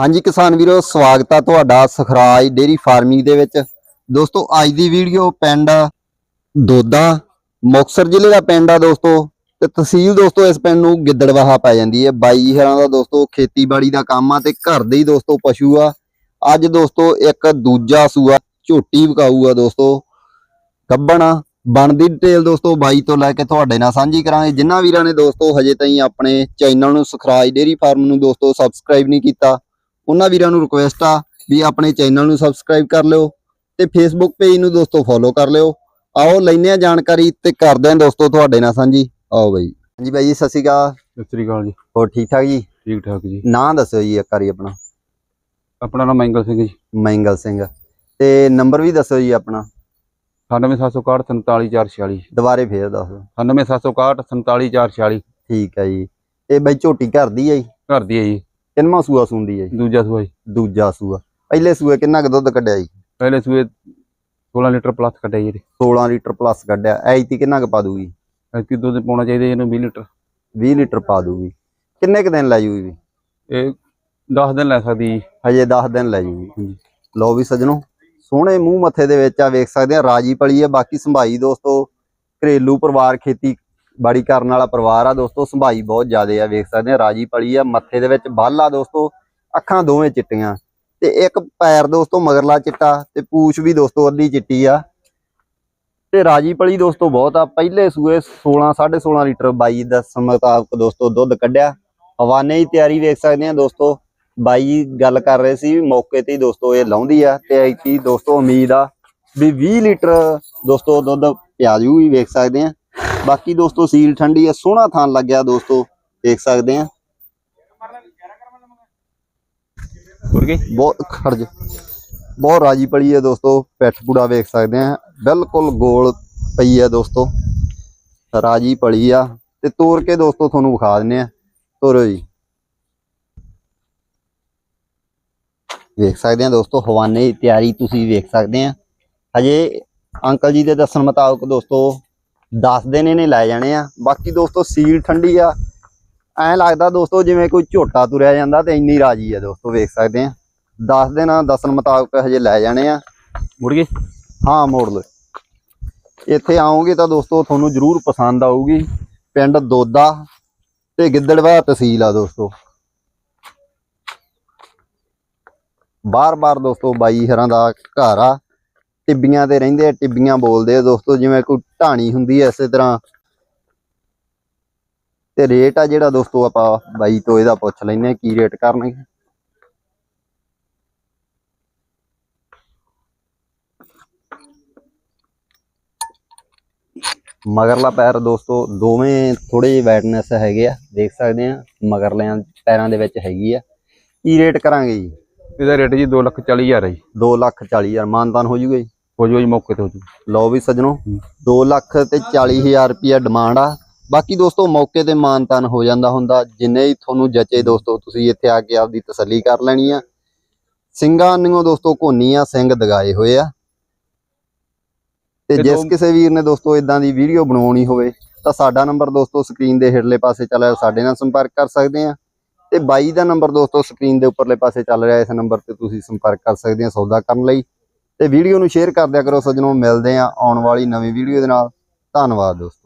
ਹਾਂਜੀ ਕਿਸਾਨ ਵੀਰੋ, ਸਵਾਗਤ ਆ ਤੁਹਾਡਾ ਸਖਰਾਜ ਡੇਰੀ ਫਾਰਮਿੰਗ ਦੇ ਵਿੱਚ। ਦੋਸਤੋ, ਅੱਜ ਦੀ ਵੀਡੀਓ ਪਿੰਡ ਦੋਦਾ, ਮੁਕਤਸਰ ਜ਼ਿਲ੍ਹੇ ਦਾ ਪਿੰਡ ਆ ਦੋਸਤੋ। ਤੇ ਤਹਿਸੀਲ ਦੋਸਤੋ, ਇਸ ਪਿੰਡ ਨੂੰ ਗਿੱਦੜਵਾਹਾ ਪੈ ਜਾਂਦੀ ਹੈ। ਬਾਈ ਹਰਾਂ ਦਾ ਦੋਸਤੋ, ਖੇਤੀਬਾੜੀ ਦਾ ਕੰਮ ਆ ਤੇ ਘਰ ਦੇ ਹੀ ਦੋਸਤੋ ਪਸ਼ੂ ਆ। ਅੱਜ ਦੋਸਤੋ, ਇੱਕ ਦੂਜਾ ਸੂਆ ਝੋਟੀ ਵਿਕਾਊ ਆ ਦੋਸਤੋ। ਗੱਬਣ ਆ। ਬਣਦੀ ਡਿਟੇਲ ਦੋਸਤੋ ਬਾਈ ਤੋਂ ਲੈ ਕੇ ਤੁਹਾਡੇ ਨਾਲ ਸਾਂਝੀ ਕਰਾਂਗੇ। ਜਿਨ੍ਹਾਂ ਵੀਰਾਂ ਨੇ ਦੋਸਤੋ, ਹਜੇ ਤਾਈਂ ਆਪਣੇ ਚੈਨਲ ਨੂੰ ਸਖਰਾਜ ਡੇਰੀ ਫਾਰਮ ਨੂੰ ਦੋਸਤੋ ਸਬਸਕ੍ਰਾਈਬ ਨਹੀਂ ਕੀਤਾ ਉਹਨਾਂ ਵੀਰਾਂ ਨੂੰ ਰਿਕੁਐਸਟ ਆ ਵੀ ਆਪਣੇ ਚੈਨਲ ਨੂੰ ਸਬਸਕ੍ਰਾਈਬ ਕਰ ਲਿਓ ਤੇ ਫੇਸਬੁੱਕ ਪੇਜ ਨੂੰ ਦੋਸਤੋ ਫੋਲੋ ਕਰ ਲਿਓ। ਆਓ ਲੈਨੇ ਆ ਜਾਣਕਾਰੀ ਤੇ ਕਰਦੇ ਆ ਦੋਸਤੋ ਤੁਹਾਡੇ ਨਾਲ ਸਾਂਝੀ। ਆਓ ਬਾਈ। ਹਾਂਜੀ ਬਾਈ ਜੀ ਸਤਿ ਸ਼੍ਰੀ ਅਕਾਲ। ਸਤਿ ਸ੍ਰੀ ਅਕਾਲ ਜੀ। ਹੋਰ ਠੀਕ ਠਾਕ ਜੀ? ਠੀਕ ਠਾਕ ਜੀ। ਨਾਂ ਦੱਸਿਓ ਜੀ ਇੱਕ ਵਾਰੀ ਆਪਣਾ। ਆਪਣਾ ਨਾਮ ਮੰਗਲ ਸਿੰਘ ਜੀ। ਮੈਂਗਲ ਸਿੰਘ। ਤੇ ਨੰਬਰ ਵੀ ਦੱਸਿਓ ਜੀ ਆਪਣਾ। 97761 47446 ਦੁਬਾਰੇ ਫੇਰ ਦੱਸੋ 97761 47446 ਠੀਕ ਹੈ ਜੀ। ਇਹ ਬਾਈ ਝੋਟੀ ਘਰ ਦੀ ਹੈ ਜੀ? ਘਰ ਦੀ ਹੈ ਜੀ। ਕਿੰਨਵਾਂ ਸੂਆ ਸੁੰਦੀ ਹੈ ਜੀ? ਦੂਜਾ ਸੂਆ ਜੀ। ਦੂਜਾ ਸੂਆ। ਪਹਿਲੇ ਸੂਏ ਕਿੰਨਾ ਕੁ ਦੁੱਧ ਕੱਢਿਆ ਜੀ? ਪਹਿਲੇ ਸੂਏ 16 ਲੀਟਰ ਪਲੱਸ ਕੱਢਿਆ ਜੀ 16 ਲੀਟਰ ਪਲੱਸ ਕੱਢਿਆ। ਐਤੀ ਕਿੰਨਾ ਕੁ ਪਾ ਦੂਗੀ? ਐਤੀ ਦੁੱਧ ਪਾਉਣਾ ਚਾਹੀਦਾ ਇਹਨੂੰ 20 ਲੀਟਰ। 20 ਲੀਟਰ ਪਾ ਦੂਗੀ। ਕਿੰਨੇ ਕੁ ਦਿਨ ਲੈ ਜੂਗੀ ਵੀ? ਇਹ 10 ਦਿਨ ਲੈ ਸਕਦੀ ਜੀ। ਹਜੇ 10 ਦਿਨ ਲੈ ਜੂਗੀ ਲਓ ਵੀ ਸਜਣੋ ਸੋਹਣੇ ਮੂੰਹ ਮੱਥੇ ਦੇ ਵਿੱਚ ਆ ਵੇਖ ਸਕਦੇ ਆ ਰਾਜੀ ਪਲੀ ਆ। ਬਾਕੀ ਸੰਭਾਈ ਦੋਸਤੋ ਘਰੇਲੂ ਪਰਿਵਾਰ ਖੇਤੀ ਬਾੜੀ ਕਰਨ ਵਾਲਾ ਪਰਿਵਾਰ ਆ ਦੋਸਤੋ, ਸੰਭਾਈ ਬਹੁਤ ਜ਼ਿਆਦੇ ਆ, ਵੇਖ ਸਕਦੇ ਆ, ਰਾਜੀ ਪਲੀ ਆ, ਮੱਥੇ ਦੇ ਵਿੱਚ ਬੱਲ ਆ ਦੋਸਤੋ, ਅੱਖਾਂ ਦੋਵੇਂ ਚਿੱਟੀਆਂ। ਤੇ ਇੱਕ ਪੈਰ ਦੋਸਤੋ ਮਗਰਲਾ ਚਿੱਟਾ ਤੇ ਪੂਛ ਵੀ ਦੋਸਤੋ ਅੱਧੀ ਚਿੱਟੀ ਆ। ਤੇ ਰਾਜੀ ਪਲੀ ਦੋਸਤੋ ਬਹੁਤ ਆ, ਪਹਿਲੇ ਸੂਏ 16 16.5 ਲੀਟਰ ਬਾਈ ਦਾ ਮੁਤਾਬਕ ਦੋਸਤੋ ਦੁੱਧ ਕੱਢਿਆ। ਹਵਾਨੇ ਦੀ ਤਿਆਰੀ ਵੇਖ ਸਕਦੇ ਆ ਦੋਸਤੋ। ਬਾਈ ਗੱਲ ਕਰ ਰਹੇ ਸੀ ਮੌਕੇ ਤੇ ਹੀ ਦੋਸਤੋ ਇਹ ਲਾਉਂਦੀ ਆ ਤੇ ਐਤੀ ਦੋਸਤੋ ਉਮੀਦ ਆ ਵੀ 20 ਲੀਟਰ ਦੋਸਤੋ ਦੁੱਧ ਪਿਆਜੂ ਵੀ ਵੇਖ ਸਕਦੇ ਆ। ਬਾਕੀ ਦੋਸਤੋ ਸੀਲ ਠੰਡੀ ਆ ਸੋਹਣਾ ਥਾਂ ਲੱਗਿਆ ਦੋਸਤੋ ਦੇਖ ਸਕਦੇ ਆ। ਕੀ ਬਹੁਤ ਖਰਜ ਬਹੁਤ ਰਾਜੀ ਪੜੀ ਹੈ ਦੋਸਤੋ ਪਿੱਠ ਪੂੜਾ ਵੇਖ ਸਕਦੇ ਆ। ਬਿਲਕੁਲ ਗੋਲ ਪਈ ਹੈ ਦੋਸਤੋ ਰਾਜੀ ਪੜੀ ਆ। ਤੇ ਤੋੜ ਕੇ ਦੋਸਤੋ ਤੁਹਾਨੂੰ ਵਿਖਾ ਦਿੰਨੇ ਆ। ਤੋਰੋ ਜੀ। ਵੇਖ ਸਕਦੇ ਆ ਦੋਸਤੋ ਹਵਾਨੇ ਦੀ ਤਿਆਰੀ ਤੁਸੀਂ ਵੇਖ ਸਕਦੇ ਆ। ਹਜੇ ਅੰਕਲ ਜੀ ਦੇ ਦੱਸਣ ਮੁਤਾਬਕ ਦੋਸਤੋ 10 ਦਿਨ ਇਹਨੇ ਲੈ ਜਾਣੇ ਆ। ਬਾਕੀ ਦੋਸਤੋ ਸੀਲ ਠੰਡੀ ਆ। ਐਂ ਲੱਗਦਾ ਦੋਸਤੋ ਜਿਵੇਂ ਕੋਈ ਝੋਟਾ ਤੁਰਿਆ ਜਾਂਦਾ ਤੇ ਇੰਨੀ ਰਾਜੀ ਆ ਦੋਸਤੋ ਵੇਖ ਸਕਦੇ ਆ। 10 ਦਿਨ ਦੱਸਣ ਮੁਤਾਬਕ ਹਜੇ ਲੈ ਜਾਣੇ ਆ। ਮੁੜ ਗਏ? ਹਾਂ ਮੋੜ ਲਓ। ਇੱਥੇ ਆਓਗੇ ਤਾਂ ਦੋਸਤੋ ਤੁਹਾਨੂੰ ਜ਼ਰੂਰ ਪਸੰਦ ਆਊਗੀ। ਪਿੰਡ ਦੋਦਾ ਤੇ ਗਿੱਦੜਵਾ ਤਹਿਸੀਲ ਆ ਦੋਸਤੋ। ਬਾਰ-ਬਾਰ ਦੋਸਤੋ ਬਾਈ ਹਰਾਂ ਦਾ ਘਰ ਆ। ਟਿੱਬੀਆਂ ਤੇ ਰਹਿੰਦੇ ਆ ਟਿੱਬੀਆਂ ਬੋਲਦੇ ਆ ਦੋਸਤੋ ਜਿਵੇਂ ਕੋਈ ਢਾਣੀ ਹੁੰਦੀ ਐ ਇਸੇ ਤਰ੍ਹਾਂ। ਤੇ ਰੇਟ ਆ ਜਿਹੜਾ ਦੋਸਤੋ ਆਪਾਂ ਬਾਈ ਤੋਂ ਇਹਦਾ ਪੁੱਛ ਲੈਨੇ ਕੀ ਰੇਟ ਕਰਨਗੇ। ਮਗਰਲਾ ਪੈਰ ਦੋਸਤੋ ਦੋਵੇਂ ਥੋੜੇ ਜਿਹੇ ਵੈਟਨੈਸ ਹੈਗੇ ਆ ਦੇਖ ਸਕਦੇ ਆ ਮਗਰਲਿਆਂ ਪੈਰਾਂ ਦੇ ਵਿੱਚ ਹੈਗੀ ਆ। ਕੀ ਰੇਟ ਕਰਾਂਗੇ ਜੀ? ਇਹਦਾ ਰੇਟ ਜੀ 2 ਲੱਖ 40 ਹਜ਼ਾਰ ਹੈ ਜੀ। 2 ਲੱਖ 40 ਹਜ਼ਾਰ ਮਾਨਤਾਨ ਹੋ ਜੂਗਾ ਜੀ। ਹੋ ਜਾਓ ਜੀ ਮੌਕੇ ਤੇ ਹੋ ਜਾਓ ਲਓ ਵੀ ਸੱਜਣੋ ਹੂੰ। 2 ਲੱਖ ਤੇ 40 ਹਜ਼ਾਰ ਰੁਪਿਆ ਡਿਮਾਂਡ ਆ। ਬਾਕੀ ਦੋਸਤੋ ਮੌਕੇ ਤੇ ਮਾਨਤਾਨ ਹੋ ਜਾਂਦਾ ਹੁੰਦਾ। ਜਿੰਨੇ ਹੀ ਤੁਹਾਨੂੰ ਜਚੇ ਦੋਸਤੋ ਤੁਸੀਂ ਇੱਥੇ ਆ ਕੇ ਆਪਦੀ ਤਸੱਲੀ ਕਰ ਲੈਣੀ ਆ। ਸਿੰਘਾਂ ਨੂੰ ਦੋਸਤੋ ਕੋਨੀ ਆ ਸਿੰਘ ਦਗਾਏ ਹੋਏ ਆ। ਤੇ ਜਿਸ ਕਿਸੇ ਵੀਰ ਨੇ ਦੋਸਤੋ ਇਦਾਂ ਦੀ ਵੀਡੀਓ ਬਣਾਉਣੀ ਹੋਵੇ ਤਾਂ ਸਾਡਾ ਨੰਬਰ ਦੋਸਤੋ ਸਕਰੀਨ ਦੇ ਹੇਠਲੇ ਪਾਸੇ ਚੱਲ ਰਿਹਾ ਸਾਡੇ ਨਾਲ ਸੰਪਰਕ ਕਰ ਸਕਦੇ ਆ। ਤੇ ਬਾਈ ਦਾ ਨੰਬਰ ਦੋਸਤੋ ਸਕਰੀਨ ਦੇ ਉੱਪਰਲੇ ਪਾਸੇ ਚੱਲ ਰਿਹਾ ਇਸ ਨੰਬਰ ਤੇ ਤੁਸੀਂ ਸੰਪਰਕ ਕਰ ਸਕਦੇ ਆ ਸੌਦਾ ਕਰਨ ਲਈ। ਤੇ ਵੀਡੀਓ ਨੂੰ ਸ਼ੇਅਰ ਕਰ ਦਿਆ ਕਰੋ ਸੱਜਣੋ ਮਿਲਦੇ ਆ ਆਉਣ ਵਾਲੀ ਨਵੀਂ ਵੀਡੀਓ ਦੇ ਨਾਲ। ਧੰਨਵਾਦ ਦੋਸਤੋ।